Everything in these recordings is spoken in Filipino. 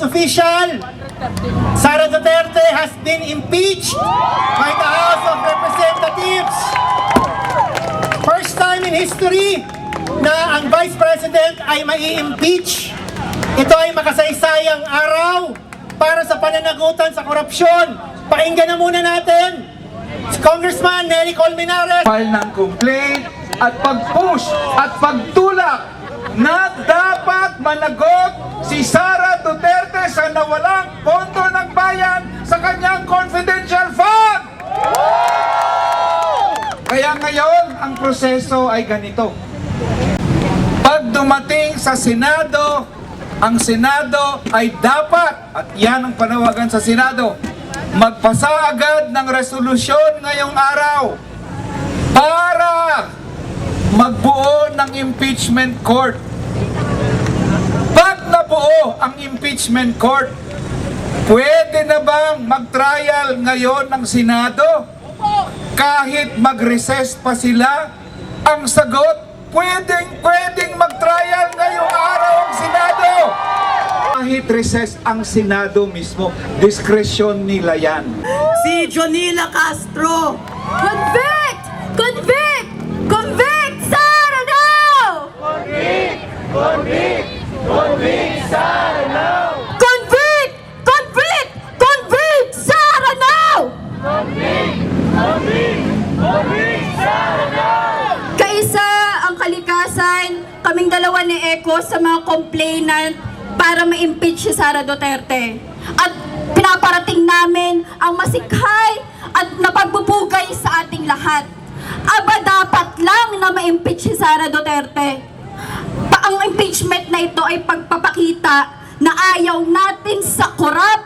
it's official. Sara Duterte has been impeached by the House of Representatives. First time in history na ang Vice President ay mai-impeach. Ito ay makasaysayang araw para sa pananagutan sa korupsyon. Pakinggan na muna natin si Congressman Nery Colmenares. file ng complaint at pag-push at pagtulak na dapat managot si Sara Duterte sa nawalang pondo ng bayan sa kanyang confidential fund. Kaya ngayon, ang proseso ay ganito. Pag dumating sa Senado, ang Senado ay dapat, at yan ang panawagan sa Senado, magpasa agad ng resolusyon ngayong araw para magbuo ng impeachment court. Nabuo ang impeachment court, pwede na bang mag-trial ngayon ng Senado? Kahit mag-recess pa sila, ang sagot, pwedeng, pwedeng mag-trial ngayong araw ang Senado. Kahit recess ang Senado mismo, diskresyon nila yan. Si Jonila Castro. Convict! Convict! Sara now! Convict! Convict! Convict! Sara now! Kaisa ang kalikasan, kaming dalawa ni Eko sa mga complainant para ma-impeach si Sara Duterte. At pinaparating namin ang masikhay at napagbubugay sa ating lahat. Aba dapat lang na ma-impeach si Sara Duterte. Pa ang impeachment na ito ay pagpapakita na ayaw natin sa korap,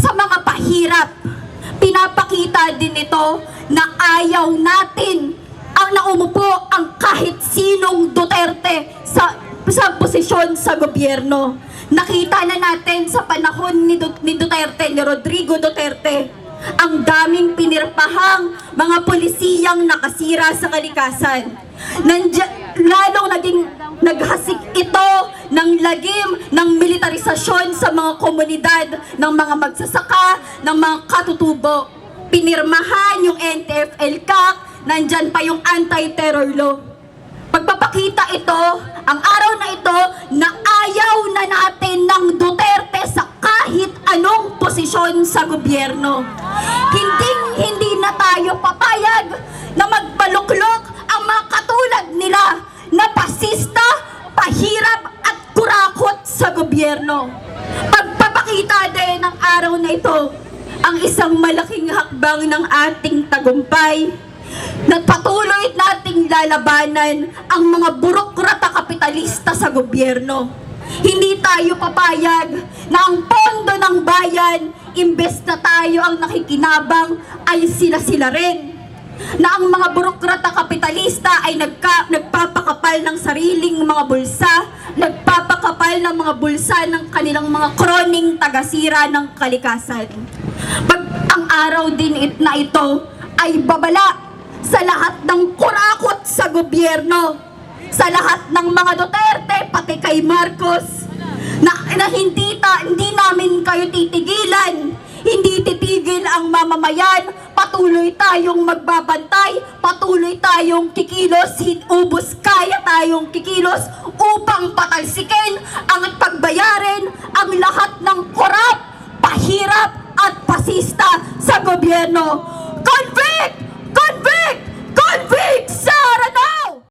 sa mga pahirap. Pinapakita din ito na ayaw natin ang naumupo ang kahit sinong Duterte sa sa posisyon sa gobyerno. Nakita na natin sa panahon ni, Du- ni Duterte, ni Rodrigo Duterte, ang daming pinirpahang mga polisiyang nakasira sa kalikasan. Nandya, lalong naging naghasik ito ng lagim ng militarisasyon sa mga komunidad ng mga magsasaka, ng mga katutubo. Pinirmahan yung NTF-ELCAC, nandyan pa yung anti-terror law. Pagpapakita ito, ang araw na ito, na ayaw na natin ng Duterte sa kahit anong posisyon sa gobyerno. Hindi, hindi na tayo papayag na magpaluklok ang mga katulad nila na pasista, pahirap at kurakot sa gobyerno. Pagpapakita din ng araw na ito, ang isang malaking hakbang ng ating tagumpay Nagpatuloy nating lalabanan ang mga burokrata kapitalista sa gobyerno. Hindi tayo papayag na ang pondo ng bayan, imbes na tayo ang nakikinabang, ay sila-sila rin. Na ang mga burokrata kapitalista ay nagka, nagpapakapal ng sariling mga bulsa, nagpapakapal ng mga bulsa ng kanilang mga kroning tagasira ng kalikasan. Pag ang araw din it na ito ay babala sa lahat ng kurakot sa gobyerno, sa lahat ng mga Duterte, pati kay Marcos, na, na hindi, ta, hindi namin kayo titigilan, hindi titigil ang mamamayan, patuloy tayong magbabantay, patuloy tayong kikilos, ubos kaya tayong kikilos upang patalsikin ang pagbayarin ang lahat ng korap, pahirap at pasista sa gobyerno.